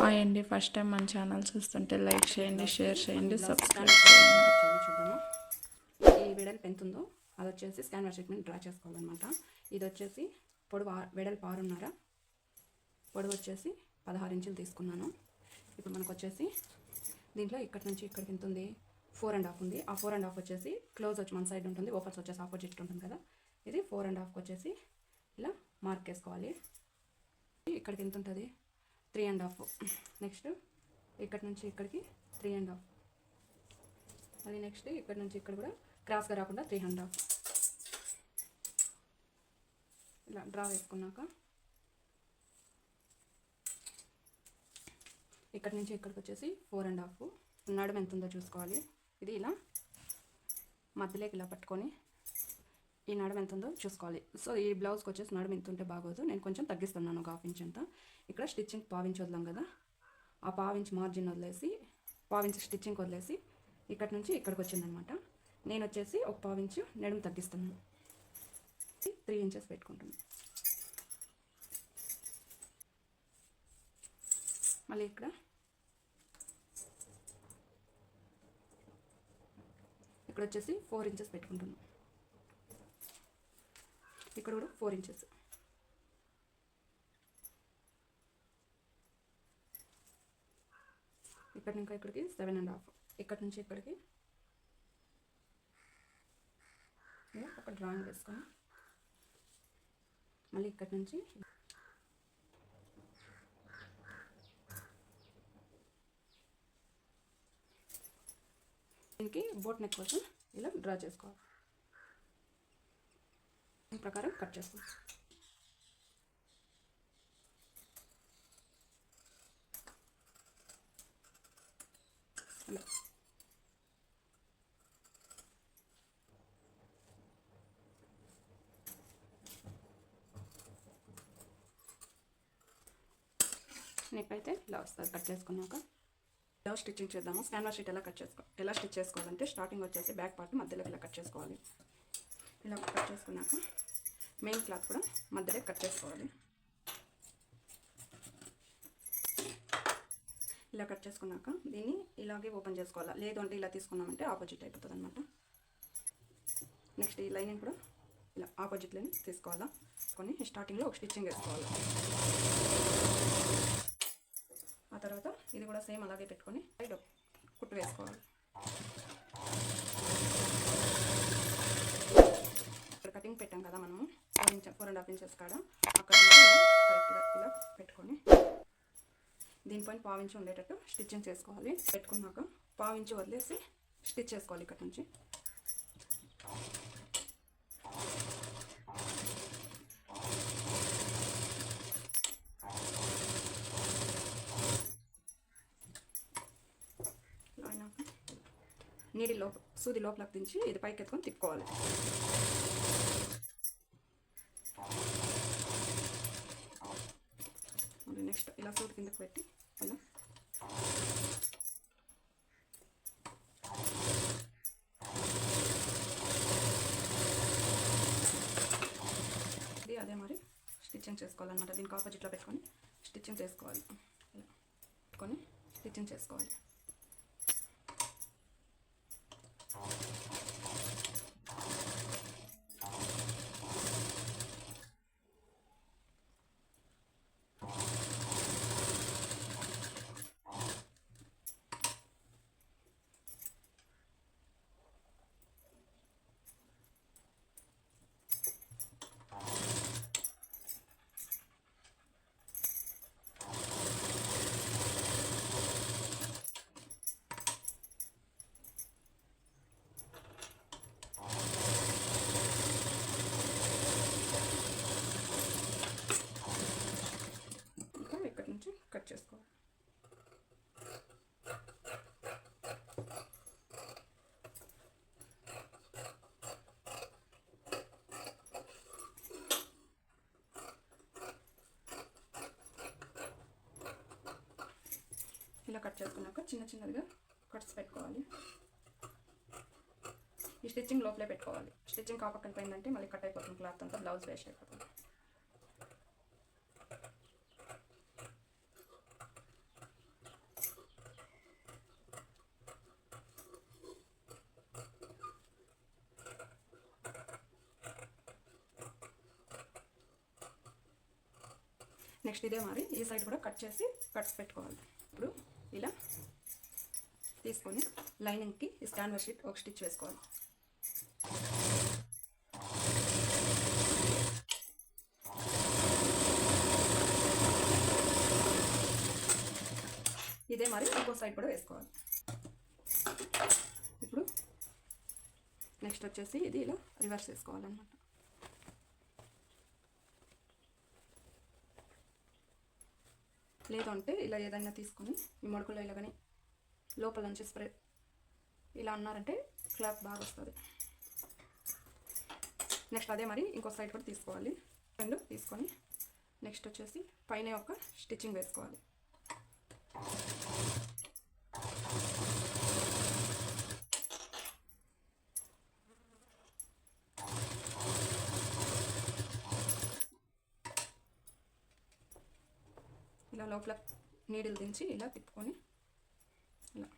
Hi అండి first time మన channel చూస్తుంటే లైక్ చేయండి షేర్ చేయండి సబ్స్క్రైబ్ చేయండి. చూద్దాము. ఈ వెడల్పు ఎంత ఉందో అది వచ్చేసి స్కాన్ షీట్ డ్రా చేసుకోవాలన్నమాట. ఇది వచ్చేసి పొడవు వెడల్పు ఆరున్నర. పొడవు వచ్చేసి పదహారు ఇంచులు తీసుకున్నాను. ఇప్పుడు మనకు వచ్చేసి దీంట్లో ఇక్కడి నుంచి ఇక్కడికి ఎంత ఉంది? ఫోర్ అండ్ హాఫ్ ఉంది. ఆ ఫోర్ అండ్ హాఫ్ వచ్చేసి క్లోజ్ వచ్చి మన సైడ్ ఉంటుంది. ఓపెన్స్ వచ్చేసి ఆపోజిట్ ఉంటుంది కదా. ఇది ఫోర్ అండ్ హాఫ్కి వచ్చేసి ఇలా మార్క్ వేసుకోవాలి ఇక్కడికి ఎంత ఉంటుంది? Three and half. నెక్స్ట్ ఇక్కడి నుంచి ఇక్కడికి త్రీ అండ్ హాఫ్. మళ్ళీ నెక్స్ట్ ఇక్కడ నుంచి ఇక్కడ కూడా క్రాస్గా రాకుండా త్రీ అండ్ హాఫ్. ఇలా డ్రా వేసుకున్నాక ఇక్కడ నుంచి ఇక్కడికి వచ్చేసి ఫోర్ అండ్ హాఫ్. నడుము ఎంత ఉందో చూసుకోవాలి. ఇది ఇలా మధ్యలోకి ఇలా పట్టుకొని ఈ నడుము ఎంత ఉందో చూసుకోవాలి. సో ఈ బ్లౌజ్కి వచ్చేసి నడుము ఎంత ఉంటే బాగోదు. నేను కొంచెం తగ్గిస్తున్నాను ఒక హాఫ్ ఇంచ్ అంతా. ఇక్కడ స్టిచ్చింగ్ పావించి వదలం కదా. ఆ పావించి మార్జిన్ వదిలేసి పావించి స్టిచ్చింగ్ వదిలేసి ఇక్కడ నుంచి ఇక్కడికి వచ్చిందనమాట. నేను వచ్చేసి ఒక పావించు నడుము తగ్గిస్తున్నాను. త్రీ ఇంచెస్ పెట్టుకుంటున్నాను మళ్ళీ ఇక్కడ. ఇక్కడ వచ్చేసి ఫోర్ ఇంచెస్ పెట్టుకుంటున్నాను ఇక్కడ కూడా ఫోర్ ఇంచెస్ ఇక్కడ ఇంకా ఇక్కడికి సెవెన్ అండ్ హాఫ్ ఇక్కడ నుంచి ఇక్కడికి ఇలా ఒక డ్రాయింగ్ వేసుకొని మళ్ళీ ఇక్కడ నుంచి దీనికి బోట్ నెక్ కోసం ఇలా డ్రా చేసుకోవాలి. ప్రకారం కట్ చేసుకోవాలి అలా నెక్ అయితే ఇలా వస్తుంది కట్ చేసుకున్నాక ఎలా స్టిచ్చింగ్ చేద్దాము. స్కానర్ షీట్ ఎలా కట్ చేసుకో ఎలా స్టిచ్ చేసుకోవాలంటే స్టార్టింగ్ వచ్చేసి బ్యాక్ పార్ట్ మధ్యలో ఇలా కట్ చేసుకోవాలి? ఇలా కట్ చేసుకున్నాక మెయిన్ క్లాత్ కూడా మధ్యలో కట్ చేసుకోవాలి. ఇలా కట్ చేసుకున్నాక దీన్ని ఇలాగే ఓపెన్ చేసుకోవాలి? లేదు అంటే ఇలా తీసుకున్నామంటే ఆపోజిట్ అయిపోతుంది అనమాట నెక్స్ట్ ఈ లైనింగ్ కూడా ఇలా ఆపోజిట్ లైన్ తీసుకోవాలా? కొని స్టార్టింగ్లో ఒక స్టిచ్చింగ్ వేసుకోవాలి? ఆ తర్వాత ఇది కూడా సేమ్ అలాగే పెట్టుకొని సైడ్ కుట్టు వేసుకోవాలి ఇక్కడ కటింగ్ పెట్టాం కదా మనము. Four inches four and half inches కాడ. అక్కడ కరెక్ట్గా ఇలా పెట్టుకొని దీనిపైన పావించి ఉండేటట్టు స్టిచ్చింగ్ చేసుకోవాలి. పెట్టుకున్నాక పావించి వదిలేసి స్టిచ్ చేసుకోవాలి ఇక్కడ నుంచి. నీటి లోపల నీడి లోప సూది లోపలకి దించి ఇది పైకి ఎత్తుకొని తిప్పుకోవాలి మళ్ళీ నెక్స్ట్ ఇలా ఫ్రూట్ కిందకు పెట్టి ఇలా ఇది అదే మరి స్టిచ్చింగ్ చేసుకోవాలన్నమాట. దీనికి ఆపోజిట్లో పెట్టుకొని స్టిచ్చింగ్ చేసుకోవాలి. ఇలా. పెట్టుకొని స్టిచ్చింగ్ చేసుకోవాలి. ఇలా కట్ చేసుకున్నాక చిన్న చిన్నదిగా కట్స్ పెట్టుకోవాలి. ఈ స్టిచ్చింగ్ లోపలే పెట్టుకోవాలి. స్టిచ్చింగ్ కాపక్కన పోయిందంటే మళ్ళీ కట్ అయిపోతుంది క్లాత్ అంతా బ్లౌజ్ వేస్ట్ అయిపోతుంది. నెక్స్ట్ ఇదే మరి ఈ సైడ్ కూడా కట్ చేసి కట్స్ పెట్టుకోవాలి. తీసుకొని లైనింగ్కి ఈ షీట్ ఒక స్టిచ్ వేసుకోవాలి. ఇదే మరి ఇంకో సైడ్ కూడా వేసుకోవాలి. ఇప్పుడు నెక్స్ట్ వచ్చేసి ఇది ఇలా రివర్స్ వేసుకోవాలన్నమాట. లేదంటే ఇలా ఏదైనా తీసుకొని ఈ మడుకులో ఇలా కానీ లోపల నుంచి స్ప్రే ఇలా అన్నారంటే క్లాప్ బాగా వస్తుంది. నెక్స్ట్ అదే మరి ఇంకో సైడ్ కూడా తీసుకోవాలి. రెండు తీసుకొని నెక్స్ట్ వచ్చేసి పైన ఒక స్టిచ్చింగ్ వేసుకోవాలి. ఇలా లోపల నీడిల్ దించి ఇలా తిప్పుకొని ఇలా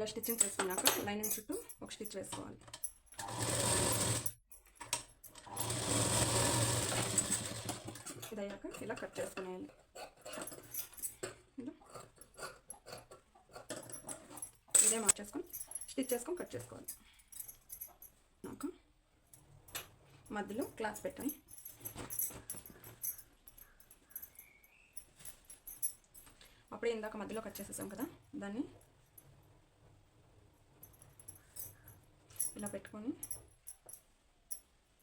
ఇలా స్టిచ్చింగ్ చేసుకున్నాక లైనింగ్ చుట్టూ ఒక స్టిచ్ వేసుకోవాలి. ఇది అయ్యాక ఇలా కట్ చేసుకునేయాలి. ఇదే ఇదే మార్చేసుకొని స్టిచ్ చేసుకొని కట్ చేసుకోవాలి. నాకు మధ్యలో క్లాత్ పెట్టాను అప్పుడే ఇందాక మధ్యలో కట్ చేసేసాం కదా దాన్ని ఇలా పెట్టుకొని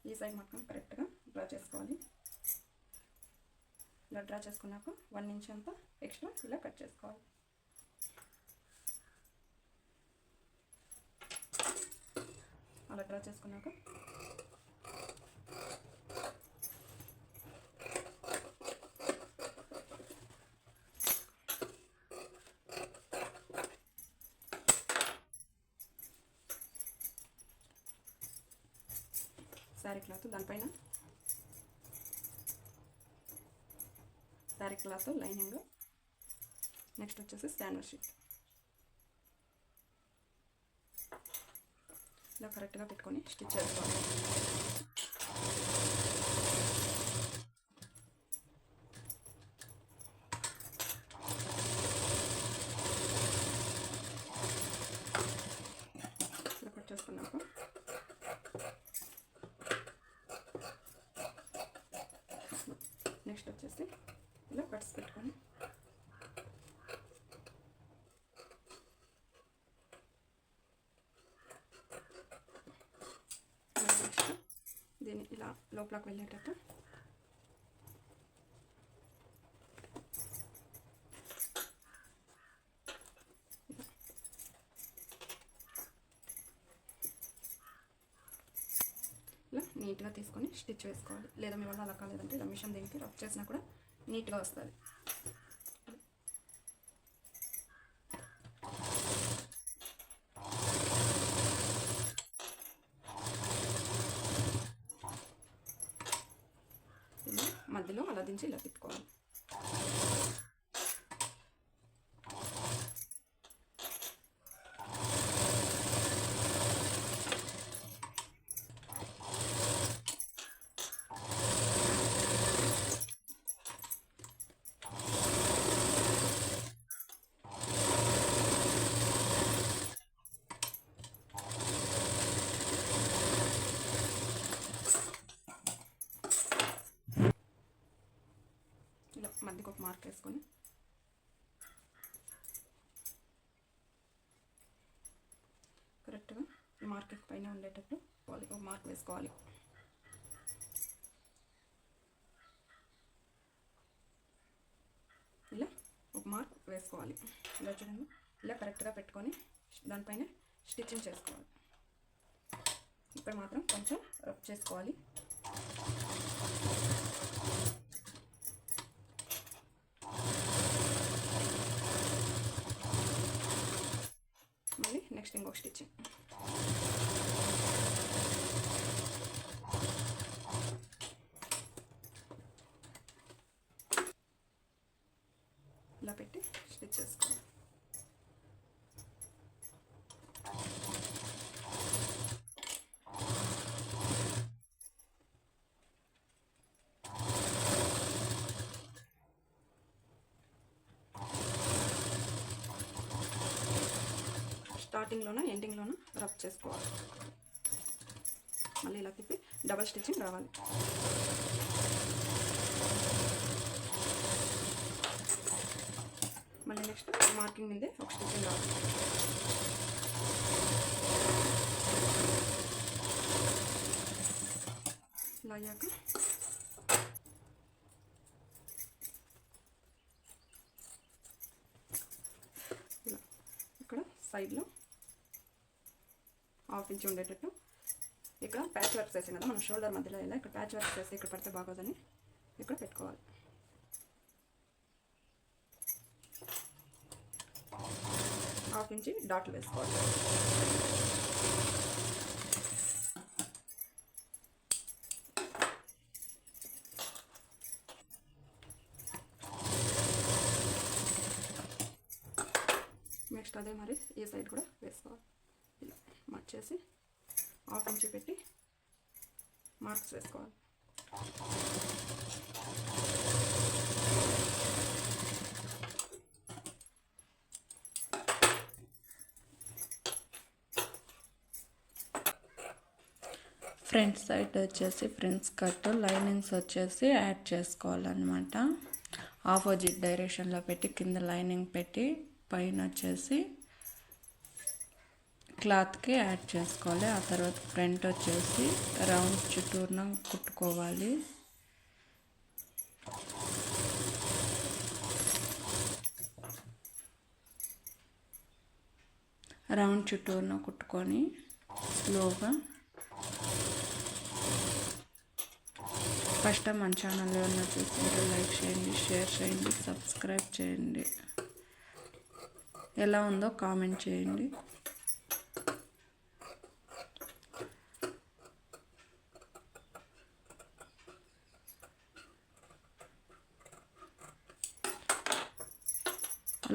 ఈ సైడ్ మొత్తం కరెక్ట్గా డ్రా చేసుకోవాలి. ఇలా డ్రా చేసుకున్నాక వన్ ఇంచ్ అంతా ఎక్స్ట్రా ఇలా కట్ చేసుకోవాలి. అలా డ్రా చేసుకున్నాక శారీ క్లాత్ దానిపైన. Sari cloth lining. నెక్స్ట్ వచ్చేసి స్టాండర్ షీట్. ఇలా కరెక్ట్గా పెట్టుకొని స్టిచ్ చేసుకోవాలి ఇలా కట్ చేసుకున్నాక నెక్స్ట్ వచ్చేసి ఇలా కట్స్ పెట్టుకొని నెక్స్ట్ దీన్ని ఇలా లోపలికి వెళ్ళేటట్టు. ఇలా నీట్గా తీసుకొని స్టిచ్ వేసుకోవాలి. లేదా మీ వల్ల అలా కాలేదంటే ఇలా మిషన్ దీనికి రఫ్ చేసినా కూడా నీట్గా వస్తుంది ఇలా మధ్యలో అలా దించి ఇలా తిప్పుకోవాలి ఇలా మధ్యకి ఒక మార్క్ వేసుకొని కరెక్ట్గా మార్క్ పైన ఉండేటట్టు పోవాలి ఒక మార్క్ వేసుకోవాలి. ఇలా ఒక మార్క్ వేసుకోవాలి. ఇలా చూడండి. ఇలా కరెక్ట్గా పెట్టుకొని దానిపైన స్టిచ్చింగ్ చేసుకోవాలి. ఇక్కడ మాత్రం కొంచెం రఫ్ చేసుకోవాలి స్టిచ్చింగ్ ఇలా పెట్టి స్టిచ్ చేసుకోవాలి స్టార్టింగ్లోనూ ఎండింగ్లోనూ రబ్ చేసుకోవాలి. మళ్ళీ ఇలా తిప్పి డబల్ స్టిచ్చింగ్ రావాలి. మళ్ళీ నెక్స్ట్ మార్కింగ్ మీదే ఒక స్టిచ్చింగ్ రావాలి. ఇలా అయ్యాక ఇలా ఇక్కడ సైడ్లో హాఫ్ ఇంచ్ ఉండేటట్టు. ఇక్కడ ప్యాచ్ వర్క్ చేసాం కదా మనం షోల్డర్ మధ్యలో ఇలా ఇక్కడ ప్యాచ్ వర్క్ చేస్తే ఇక్కడ పడితే బాగోదని ఇక్కడ పెట్టుకోవాలి. హాఫ్ ఇంచి డాట్లు వేసుకోవాలి. నెక్స్ట్ అదే మరి ఈ సైడ్ కూడా వేసుకోవాలి. వచ్చేసి హాఫ్ ఇంచ్ పెట్టి మార్క్స్ వేసుకోవాలి. ఫ్రంట్ సైడ్ వచ్చేసి ఫ్రంట్స్ కట్ లైనింగ్స్ వచ్చేసి యాడ్ చేసుకోవాలన్నమాట. ఆపోజిట్ డైరెక్షన్లో పెట్టి కింద లైనింగ్ పెట్టి పైన వచ్చేసి క్లాత్కి యాడ్ చేసుకోవాలి. ఆ తర్వాత ఫ్రంట్ వచ్చేసి రౌండ్ చుట్టూరున కుట్టుకోవాలి. రౌండ్ చుట్టూరున కుట్టుకొని స్లోగా ఫస్ట్ మన ఛానల్ ఏమన్నా చూస్తుంటే లైక్ చేయండి షేర్ చేయండి సబ్స్క్రైబ్ చేయండి. ఎలా ఉందో కామెంట్ చేయండి.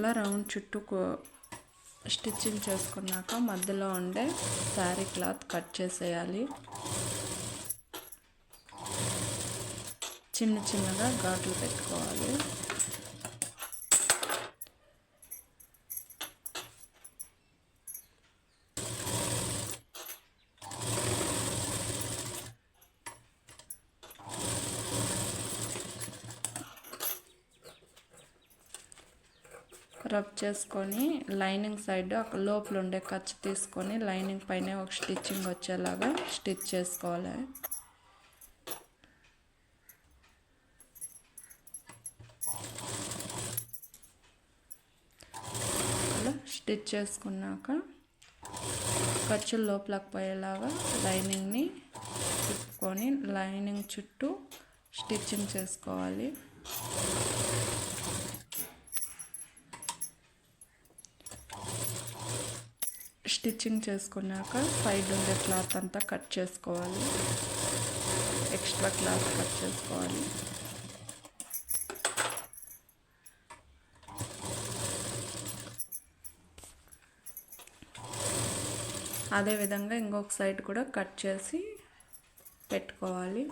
అలా రౌండ్ చుట్టూ స్టిచ్చింగ్ చేసుకున్నాక మధ్యలో ఉండే శారీ క్లాత్ కట్ చేసేయాలి. చిన్న చిన్నగా ఘాట్లు పెట్టుకోవాలి. రబ్ చేసుకొని లైనింగ్ సైడ్ ఒక లోపల ఉండే ఖర్చు తీసుకొని లైనింగ్ పైన ఒక స్టిచ్చింగ్ వచ్చేలాగా స్టిచ్ చేసుకోవాలి. అలా స్టిచ్ చేసుకున్నాక ఖర్చులు లోపలకు పోయేలాగా లైనింగ్ని తిప్పుకొని లైనింగ్ చుట్టూ స్టిచ్చింగ్ చేసుకోవాలి. స్టిచ్చింగ్ చేసుకున్నాక సైడ్ ఉండే క్లాత్ అంతా కట్ చేసుకోవాలి. ఎక్స్ట్రా క్లాత్ కట్ చేసుకోవాలి. అదేవిధంగా ఇంకొక సైడ్ కూడా కట్ చేసి పెట్టుకోవాలి.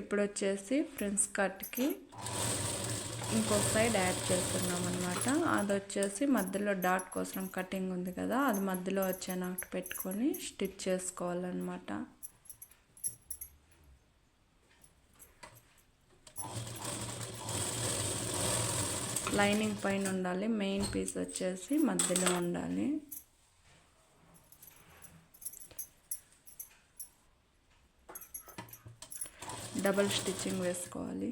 ఇప్పుడు వచ్చేసి ఫ్రెండ్స్ కట్కి ఇంకొక సైడ్ యాడ్ చేస్తున్నాం అనమాట అది వచ్చేసి మధ్యలో డాట్ కోసం కటింగ్ ఉంది కదా అది మధ్యలో వచ్చేనట్టు పెట్టుకొని స్టిచ్ చేసుకోవాలన్నమాట. లైనింగ్ పైన ఉండాలి మెయిన్ పీస్ వచ్చేసి మధ్యలో ఉండాలి. డబల్ స్టిచ్చింగ్ వేసుకోవాలి.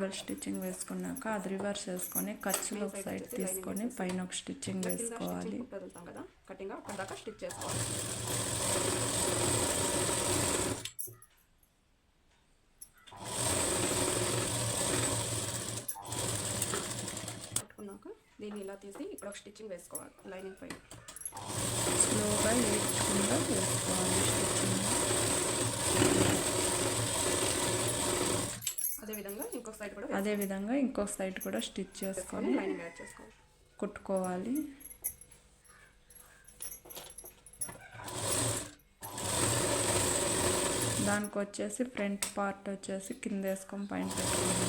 డబల్ స్టిచ్చింగ్ వేసుకున్నాక అది రివర్స్ వేసుకొని ఖర్చులో ఒక సైడ్ తీసుకొని పైన ఒక స్టిచ్చింగ్ వేసుకోవాలి. కదా? కటింగ్ అక్కడ దాకా స్టిచ్ చేసుకోవాలి. పెట్టుకున్నాక దీన్ని ఇలా తీసి ఇక్కడ ఒక స్టిచ్చింగ్ వేసుకోవాలి లైనింగ్ పైన. స్లోగా ఏడ్చుకుంటూ వేసుకోవాలి స్టిచ్చింగ్ అదేవిధంగా ఇంకొక సైడ్ కూడా అదే విధంగా ఇంకొక సైడ్ కూడా స్టిచ్ చేసుకొని లైనింగ్ యాడ్ చేసుకోవాలి. కుట్టుకోవాలి. దానికి వచ్చేసి ఫ్రంట్ పార్ట్ వచ్చేసి కింద వేసుకొని పైన పెట్టుకున్నాం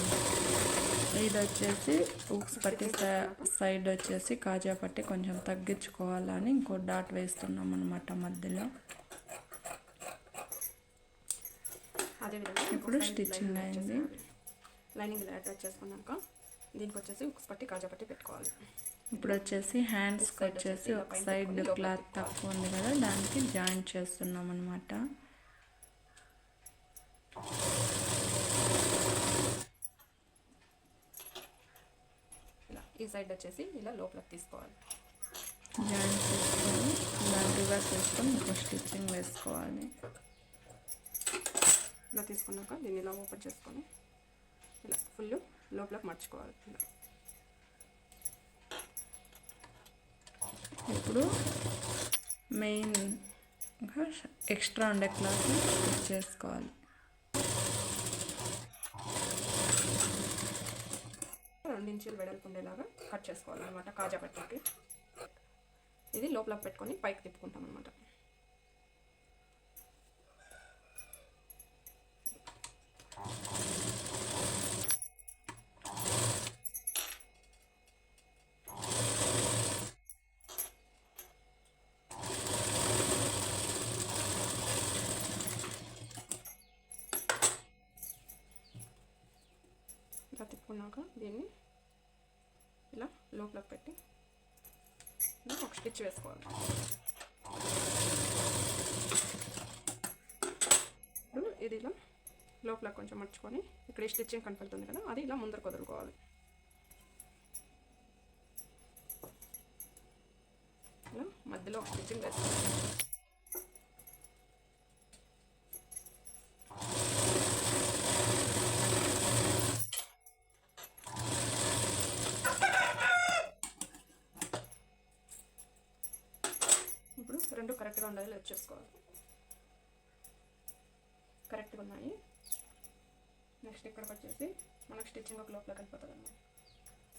ఇది వచ్చేసి ఉక్స్ పట్టి సైడ్ వచ్చేసి కాజా పట్టి కొంచెం తగ్గించుకోవాలని ఇంకో డాట్ వేస్తున్నాం అనమాట మధ్యలో. అదేవిధంగా ఇప్పుడు స్టిచ్చింగ్ అయింది లైనింగ్ అటాచ్ చేసుకున్నాక దీనికి వచ్చేసి ఉక్స్ పట్టి కాజా పట్టి పెట్టుకోవాలి. ఇప్పుడు వచ్చేసి హ్యాండ్స్కి వచ్చేసి ఒక సైడ్ క్లాత్ తక్కువ ఉంది కదా దానికి జాయింట్ చేస్తున్నాం అనమాట ఇలా ఈ సైడ్ వచ్చేసి ఇలా లోపలికి తీసుకోవాలి. జాయింట్ చేసుకొని దాని రివర్స్ వేసుకొని ఇంకో స్టిచ్చింగ్ వేసుకోవాలి. ఇలా తీసుకున్నాక దీన్ని ఇలా ఓపెన్ చేసుకొని ఇలా ఫుల్ లోపలికి మర్చుకోవాలి. ఇలా ఇప్పుడు మెయిన్ ఎక్స్ట్రా ఉండే క్లాత్ కట్ చేసుకోవాలి. రెండు వెడల్పు ఉండేలాగా కట్ చేసుకోవాలన్నమాట కాజా పట్టికి. ఇది లోపల పెట్టుకొని పైకి తిప్పుకుంటాం అనమాట ఇలా తిప్పుకున్నాక దీన్ని ఇలా లోపల పెట్టి ఇలా ఒక స్టిచ్ వేసుకోవాలి ఇప్పుడు ఇది ఇలా లోపల కొంచెం మర్చుకొని ఇక్కడ స్టిచ్చింగ్ కనపడుతుంది కదా అది ఇలా ముందరకు వదులుకోవాలి. ఇలా మధ్యలో స్టిచ్చింగ్ వేసుకోవాలి. ఇప్పుడు రెండు కరెక్ట్గా ఉండాలి వచ్చేసుకోవాలి. కరెక్ట్గా ఉన్నాయి. నెక్స్ట్ ఇక్కడికి వచ్చేసి మనకు స్టిచ్చింగ్ ఒక లోపల కలిపోతుంది అనమాట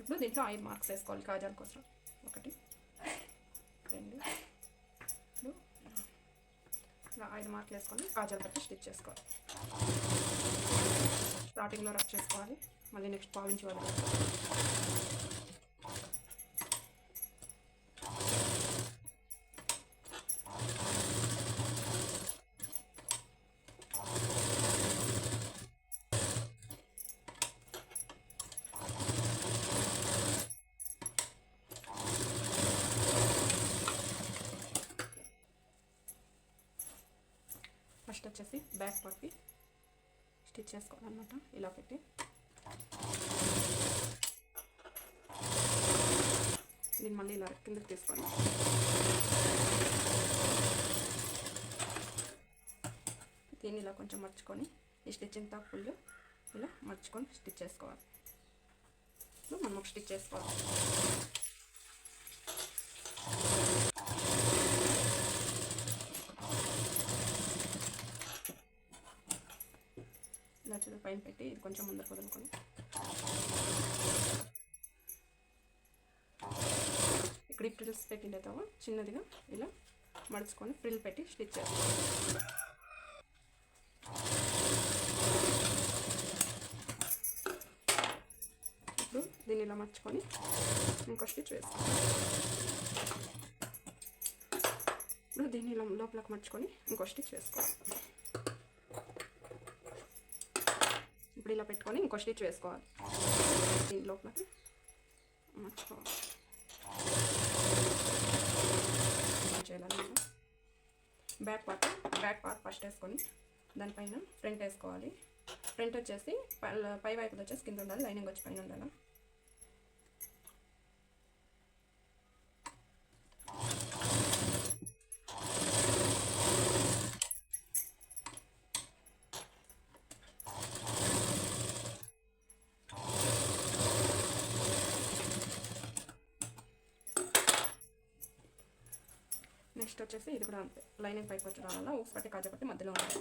ఇప్పుడు దీంట్లో ఐదు మార్క్స్ వేసుకోవాలి కాజాల కోసం. ఒకటి రెండు ఇలా ఐదు మార్కులు వేసుకొని కాజాలు పెట్టి స్టిచ్ చేసుకోవాలి. స్టార్టింగ్లో రఫ్ చేసుకోవాలి. మళ్ళీ నెక్స్ట్ పావించి వదిలేసుకోవాలి నెక్స్ట్ వచ్చేసి బ్యాక్ పార్ట్కి స్టిచ్ చేసుకోవాలన్నమాట ఇలా పెట్టి. దీన్ని మళ్ళీ ఇలా కిందకి తీసుకొని. దీన్ని ఇలా కొంచెం మర్చుకొని ఈ స్టిచ్చింగ్ తా ఫుల్ ఇలా మర్చుకొని స్టిచ్ చేసుకోవాలి. మనం స్టిచ్ చేసుకోవాలి ఇలా చూడు పైన పెట్టి ఇది కొంచెం ముందర వదులుకొని. ఇక్కడ ఈ ఫ్రిల్స్ పెట్టిన తర్వాత చిన్నదిగా ఇలా మడుచుకొని ఫ్రిల్ పెట్టి స్టిచ్ చేస్తాం. ఇప్పుడు దీన్ని ఇలా మర్చుకొని ఇంకో స్టిచ్ వేస్తాం. ఇప్పుడు దీన్ని ఇలా లోపలికి మర్చుకొని ఇంకో స్టిచ్ వేసుకోవాలి. ఇప్పుడు ఇలా పెట్టుకొని ఇంకో స్టిచ్ వేసుకోవాలి. దీని చేయాలి back part back part first వేసుకొని దానిపైన ఫ్రంట్ వేసుకోవాలి. ఫ్రంట్ వచ్చేసి పై- పై వైపు వచ్చేసి కింద ఉండాలి లైనింగ్ వచ్చి పైన ఉండాలి నెక్స్ట్ వచ్చేసి ఇది కూడా అంతే. లైనింగ్ పైకి వచ్చడం వల్ల ఊక్స్ పట్టి కాజా పట్టి మధ్యలో ఉంటుంది